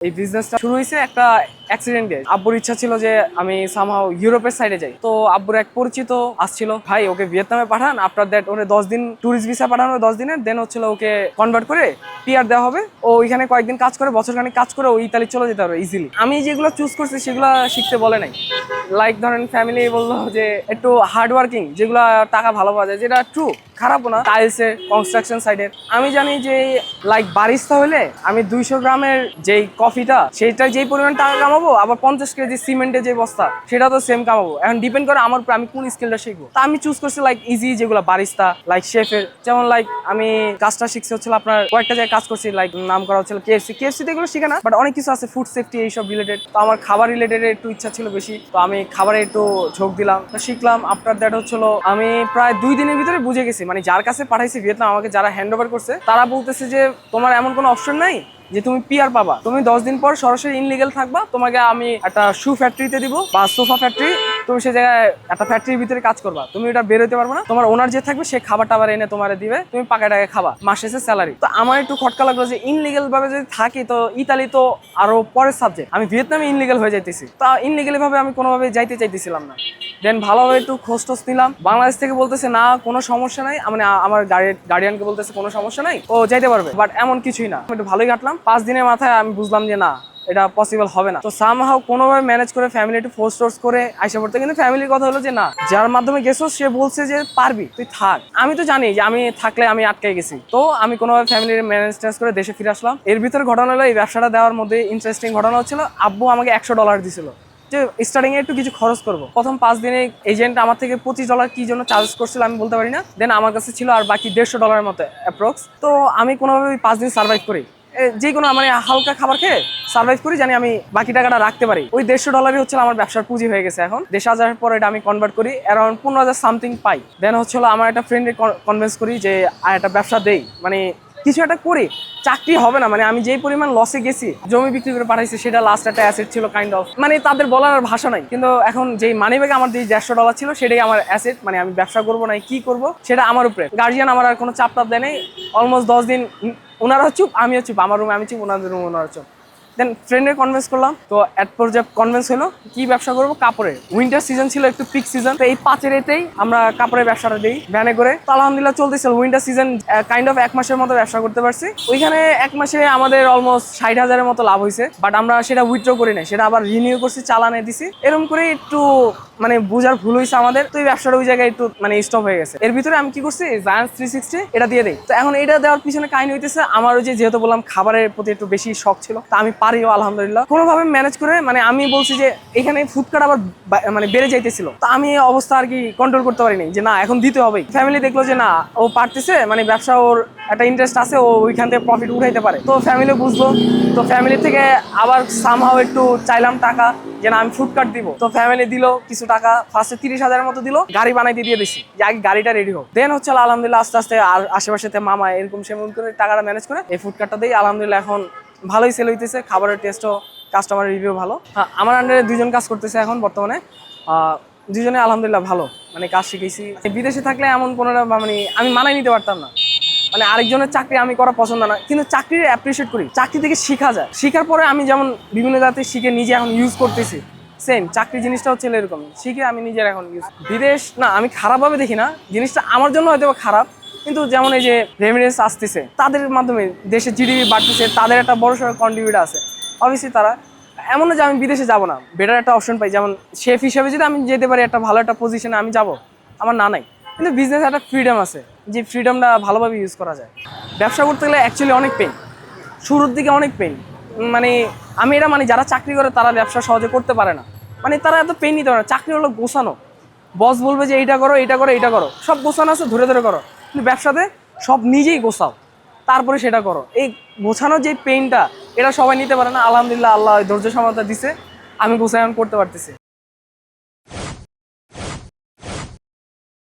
এই বিজনেসটা শুরু হয়েছে একটা অ্যাক্সিডেন্ট দিয়ে আব্বুর ইচ্ছা ছিল যে আমি সামহাও ইউরোপের সাইডে যাই। তো আব্বুর এক পরিচিত আসছিল, ভাই, ওকে ভিয়েতনামে পাঠান আফটার দ্যাট ওরে দশ দিন ট্যুরিস্ট ভিসা পাঠানো, দশ দিনের দেন হচ্ছিল ওকে কনভার্ট করে পিআর দেওয়া হবে। ও ওইখানে কয়েকদিন কাজ করে বছর খানিক কাজ করে ও ইতালি চলে যেতে পারবে ইজিলি আমি যেগুলো চুজ করছি, সেগুলো শিখতে বলে নাই। লাইক ধরেন ফ্যামিলি বলল যে, একটু হার্ড ওয়ার্কিং যেগুলো টাকা ভালো পাওয়া যায়, যেটা ট্রু খারাপও না টাইলসের কনস্ট্রাকশন সাইডের আমি জানি যে লাইক বারিস্তা হলে আমি দুইশো গ্রামের যেই কফিটা সেইটা যেই পরিমাণ টাকা কামাবো আবার পঞ্চাশ কেজি সিমেন্টের যে বস্তা, সেটা তো সেম কামাবো এখন ডিপেন্ড করে আমার উপর আমি কোন স্কিলটা শিখব। তা আমি চুজ করছি লাইক ইজি যেগুলো বারিস্তা লাইক শেফের যেমন লাইক আমি কাজটা শিখছি হচ্ছিল আপনার কয়েকটা জায়গায় কাজ করছি লাইক নাম করা হচ্ছিল কেএফসি কেএফসি তো এগুলো শিখে না বাট অনেক কিছু আছে ফুড সেফটি এইসব রিলেটেড তো আমার খাবার রিলেটেড একটু ইচ্ছা ছিল বেশি। তো আমি খাবারে একটু ঝোঁক দিলাম। তো শিখলাম আফটার দ্যাট হচ্ছিল আমি প্রায় দুই দিনের ভিতরে বুঝে গেছি। মানে যার কাছে পাঠাইছি, ভিয়েতনাম, আমাকে যারা হ্যান্ড ওভার করছে, তারা বলতেছে যে, তোমার এমন কোনো অপশন নাই? যে তুমি পিয়ার পাবা। তুমি দশ দিন পর সরাসরি ইনলিগেল থাকবা। তোমাকে আমি একটা শু ফ্যাক্টরিতে দিব বা সোফা ফ্যাক্টরি তুমি সে জায়গায় একটা ফ্যাক্টরির ভিতরে কাজ করবা। তুমি এটা বের হতে পারবে না। তোমার ওনার যে থাকবে, সে খাবার টাবার এনে তোমার দিবে। তুমি পাকা টাকা খাবা। মাস স্যালারি তো আমার একটু খটকা লাগল যে ইনলিগেল ভাবে যদি থাকি, তো ইতালি তো আরও পরের সাবজেক্ট আমি ভিয়েতনামে ইনলিগেল হয়ে যাইতেছি। তা ইনলিগেলি ভাবে আমি কোনোভাবে যাইতে চাইতেছিলাম না। দেন ভালোভাবে একটু খোঁজ টোজ নিলাম। বাংলাদেশ থেকে বলতেছে, না, কোনো সমস্যা নাই। মানে আমার গার্ডিয়ানকে বলতেছে, কোনো সমস্যা নাই। ও যাইতে পারবে। বাট এমন কিছুই না। একটু ভালোই কাটলাম। পাঁচ দিনের মাথায় আমি বুঝলাম যে, না এটা পসিবল হবে না। তো সামহাও কোনোভাবে ম্যানেজ করে ফ্যামিলি একটু ফোর্স টোর্স করে আইসা পড়তে। কিন্তু ফ্যামিলির কথা হলো যে, না, যার মাধ্যমে গেছো, সে বলছে যে, পারবি, তুই থাক। আমি তো জানি যে, আমি থাকলে আমি আটকে গেছি। তো আমি কোনোভাবে ফ্যামিলির ম্যানেজ ট্যানেজ করে দেশে ফিরে আসলাম। এর ভিতরে ঘটনা হলো, এই ব্যবসাটা দেওয়ার মধ্যে ইন্টারেস্টিং ঘটনা হচ্ছিল, আব্বু আমাকে একশো ডলার দিছিল। যে স্টার্টিং এ একটু কিছু খরচ করব। প্রথম পাঁচ দিনে এজেন্ট আমার থেকে পঁচিশ ডলার কি জন্য চার্জ করছিল আমি বলতে পারি না। দেন আমার কাছে ছিল আর বাকি দেড়শো ডলারের মতো অ্যাপ্রক্স তো আমি কোনোভাবে পাঁচ দিন সার্ভাইভ করি। যে কোনো মানে হালকা খাবার খেয়ে সার্ভাইভ করি, জানি আমি বাকি টাকাটা রাখতে পারি। ওই দেড়শো ডলারই হচ্ছে আমার ব্যবসার পুঁজি হয়ে গেছে এখন। দেশ হাজার পর এটা আমি কনভার্ট করি অ্যারাউন্ড পনেরো হাজার সামথিং পাই। দেন হচ্ছে হলো আমার একটা ফ্রেন্ডে কনভিন্স করি যে, আর একটা ব্যবসা দেই। মানে কিছু একটা করি, চাকরি হবে না। মানে আমি যেই পরিমাণ লসে গেছি, জমি বিক্রি করে পাঠাইছি, সেটা লাস্ট একটা অ্যাসেট ছিল কাইন্ড অফ মানে তাদের বলার আর ভাষা নাই। কিন্তু এখন যেই মানি ব্যাগে আমার যে দেড়শো ডলার ছিল, সেটাই আমার অ্যাসেট মানে আমি ব্যবসা করব না কি করব, সেটা আমার উপরে। গার্জিয়ান আমার আর কোনো চাপ টাপ দেয় নাই। অলমোস্ট দশ দিন ওনারা চুপ, আমিও চুপ, আমার রুমে আমি চুপ, ওনাদের রুমে ওনারা চুপ। দেন ফ্রেন্ডের কনভেন্স করলাম, তো অ্যাট পর্যায়ে কনভেন্স হলো, কি ব্যবসা করব? কাপড়ের। উইন্টার সিজন ছিল, একটু পিক সিজন তো এই পাঁচের এতেই আমরা কাপড়ের ব্যবসাটা দিই ভ্যানে করে। তো আলহামদুলিল্লাহ চলতেছিল উইন্টার সিজন কাইন্ড অফ এক মাসের মতো ব্যবসা করতে পারছি। ওইখানে এক মাসে আমাদের অলমোস্ট ষাট হাজারের মতো লাভ হয়েছে বাট আমরা সেটা উইথড্র করি না সেটা আবার রিনিউ করছি, চালানে দিছি। এরকম করে একটু মানে বুঝার ভুল হয়েছে আমাদের, তো এই ব্যবসাটা ওই জায়গায় একটু মানে স্টপ হয়ে গেছে। এর ভিতরে আমি কি করছি? জায়ান্স থ্রি সিক্সটি এটা দিয়ে দেই। তো এখন এটা দেওয়ার পিছনে কাহিনী হইতেছে, আমার ওই যেহেতু বললাম খাবারের প্রতি একটু বেশি শখ ছিল, তা আমি পারিও, আলহামদুলিল্লাহ। কোনোভাবে ম্যানেজ করে মানে আমি বলছি যে, এখানে ফুডকার্ট আবার মানে বেড়ে যাইতেছিল। তো আমি অবস্থা আর কি কন্ট্রোল করতে পারিনি, যে না, এখন দিতে হবে ফ্যামিলি দেখল যে না, ও পারতেছে মানে ব্যবসা ওর একটা ইন্টারেস্ট আছে, ও ওইখান থেকে প্রফিট উঠাইতে পারে। তো ফ্যামিলি বুঝলো, তো ফ্যামিলি থেকে আবার সামহাও একটু চাইলাম টাকা। যে না আমি ফুড কার্ট দিব। তো ফ্যামিলি দিল কিছু টাকা ফার্স্টে তিরিশ হাজারের মতো দিল গাড়ি বানাইতে দিয়ে দিছি। যে আগে গাড়িটা রেডি হোক। দেন হচ্ছে আলহামদুলিল্লাহ আস্তে আস্তে আর আশেপাশে মামা এরকম সেমন করে টাকাটা ম্যানেজ করে এই ফুড কার্টটা দিই। আলহামদুলিল্লাহ এখন ভালোই সেল হইতেছে খাবারের টেস্টও কাস্টমার রিভিউ ভালো। হ্যাঁ, আমার আন্ডারে দুজন কাজ করতেছে এখন বর্তমানে। দুজনে আলহামদুলিল্লাহ ভালো। মানে কাজ শিখেছি। বিদেশে থাকলে এমন কোনো মানে আমি মানাই নিতে পারতাম না। মানে আরেকজনের চাকরি আমি করা পছন্দ না। কিন্তু চাকরির অ্যাপ্রিসিয়েট করি। চাকরি থেকে শেখা যায়। শেখার পরে আমি যেমন বিভিন্ন জাতি শিখে নিজে এখন ইউজ করতেছি সেম চাকরি জিনিসটা হচ্ছে এরকম। শিখে আমি নিজের এখন ইউজ বিদেশ, না, আমি খারাপভাবে দেখি না। জিনিসটা আমার জন্য হয়তো খারাপ। কিন্তু যেমন এই যে রেমিডেন্স আসতেছে, তাদের মাধ্যমে দেশে জিডিপি বাড়তেছে, তাদের একটা বড় সড়ো কন্ট্রিবিউট আছে। অবশ্যই তারা, এমন না যে আমি বিদেশে যাব না। বেটার একটা অপশন পাই। যেমন শেফ হিসেবে যদি আমি যেতে পারি, একটা ভালো একটা পজিশনে আমি যাব, আমার না নাই। কিন্তু বিজনেস একটা ফ্রিডম আছে, যে ফ্রিডমটা ভালোভাবে ইউজ করা যায়। ব্যবসা করতে গেলে অ্যাকচুয়ালি অনেক পেন শুরুর দিকে অনেক পেন মানে আমি এটা মানে যারা চাকরি করে তারা ব্যবসা সহজে করতে পারে না। মানে তারা এত পেন নিতে পারে না। চাকরি হলো গোছানো। বস বলবে যে এইটা করো এইটা করো এইটা করো। সব গোছানো আছে, ধরে ধরে করো। কিন্তু ব্যবসাতে সব নিজেই গোছাও। তারপরে সেটা করো। এই গোছানোর যে পেইনটা এটা সবাই নিতে পারে না। আলহামদুলিল্লাহ, আল্লাহ ধৈর্য সমাতা দিছে। আমি গোছায়ন করতে পারতেছি।